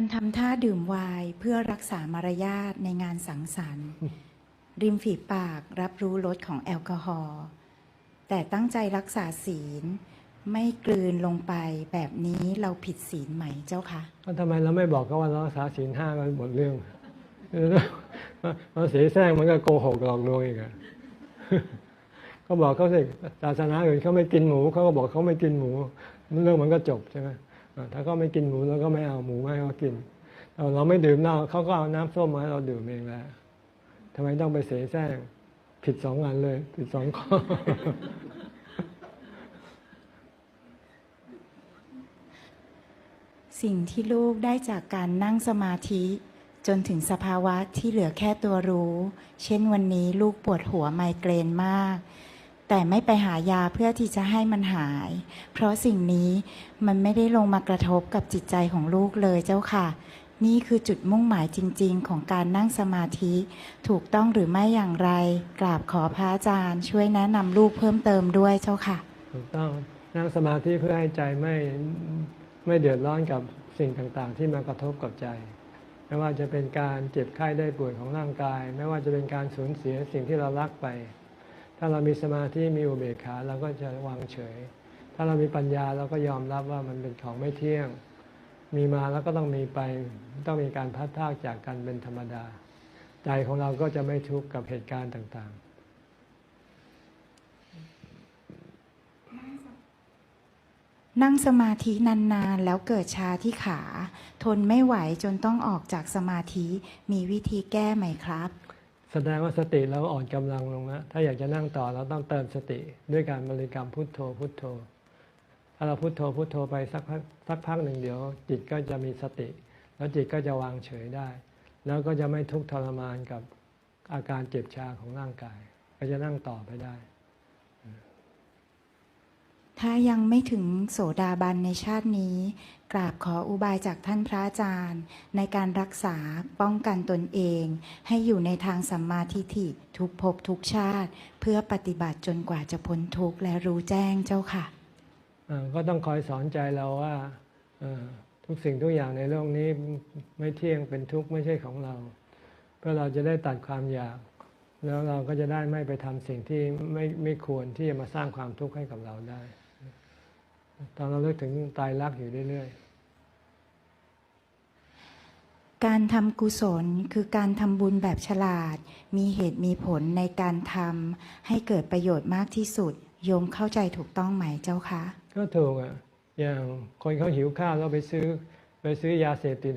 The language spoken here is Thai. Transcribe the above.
การทำท่าดื่มไวน์เพื่อรักษามารยาทในงานสังสรรค์ ริมฝีปากรับรู้รสของแอลกอฮอล์แต่ตั้งใจรักษาศีล ไม่กลืนลงไปแบบนี้เราผิดศีลไหมเจ้าคะก็ทำไมเราไม่บอกเขาว่าเรารักษาศีลห้ากันหมดเรื่องเราเสียแซงมันก็โกหกหลอกลวงอีกอะเขาบอกเขาสิศาสนาอื่นเขาไม่กินหมูเขาก็บอกเขาไม่กินหมูเรื่องมันก็จบใช่ไหม ถ้าเขาไม่กินหมูเราก็ไม่เอาหมูไม่ให้เขากินเราไม่ดื่มเหล้าเขาก็เอาน้ำส้มมาให้เราดื่มเองแล้วทำไมต้องไปเสียแซงผิดสองอันเลย ผิดสองข้อสิ่งที่ลูกได้จากการนั่งสมาธิ จนถึงสภาวะที่เหลือแค่ตัวรู้ เช่นวันนี้ลูกปวดหัวไมเกรนมาก แต่ไม่ไปหายาเพื่อที่จะให้มันหาย เพราะสิ่งนี้มันไม่ได้ลงมากระทบกับจิตใจของลูกเลยเจ้าค่ะ นี่คือจุดมุ่งหมายจริง ๆ ของการนั่งสมาธิ ถูกต้องหรือไม่อย่างไร กราบขอพระอาจารย์ ช่วยแนะนำลูกเพิ่มเติมด้วยเจ้าค่ะ ถูกต้องนั่งสมาธิเพื่อให้ใจไม่ไม่เดือดร้อนกับสิ่งต่างๆ ที่มากระทบกับใจไม่ว่าจะเป็นการเจ็บไข้ได้ป่วยของร่างกาย ไม่ว่าจะเป็นการสูญเสียสิ่งที่เรารักไป ถ้าเรามีสมาธิมีอุเบกขาเราก็จะวางเฉย ถ้าเรามีปัญญาเราก็ยอมรับว่ามันเป็นของไม่เที่ยง มีมาแล้วก็ต้องมีไปต้องมีการพัดพากจากกันเป็นธรรมดา ใจของเราก็จะไม่ทุกข์กับเหตุการณ์ต่างๆ นั่งสมาธินานๆ แล้วเกิดชาที่ขา ทนไม่ไหวจนต้องออกจากสมาธิมีวิธีแก้ไหมครับ แสดงว่าสติเราอ่อนกำลังลงแล้วถ้าอยากจะนั่งต่อเราต้องเติมสติด้วยการบริกรรมพุทโธพุทโธ ถ้าเราพุทโธพุทโธไปสักพักสักพักหนึ่งเดี๋ยว จิตก็จะมีสติ แล้วจิตก็จะวางเฉยได้ แล้วก็จะไม่ทุกข์ทรมานกับอาการเจ็บชาของร่างกาย ก็จะนั่งต่อไปได้ ถ้ายังไม่ถึงโสดาบันในชาตินี้ กราบขออุบายจากท่านพระอาจารย์ ในการรักษาป้องกันตนเอง ให้อยู่ในทางสัมมาทิฏฐิทุกภพทุกชาติ เพื่อปฏิบัติจนกว่าจะพ้นทุกข์และรู้แจ้งเจ้าค่ะก็ต้องคอยสอนใจเราว่าทุกสิ่งทุกอย่างในโลกนี้ไม่เที่ยงเป็นทุกข์ไม่ใช่ของเรา เพื่อเราจะได้ตัดความอยาก แล้วเราก็จะได้ไม่ไปทำสิ่งที่ไม่ไม่ควรที่จะมาสร้างความทุกข์ให้กับเราได้ ตอนเราเลิกถึงตายรักอยู่เรื่อยการทำกุศลคือการทำบุญแบบฉลาด มีเหตุมีผลในการทำให้เกิดประโยชน์มากที่สุด โยมเข้าใจถูกต้องไหมเจ้าคะๆก็ถูกอะอย่างคนเขาหิวข้าวแล้วไปซื้อไปซื้อยาเสพติดให้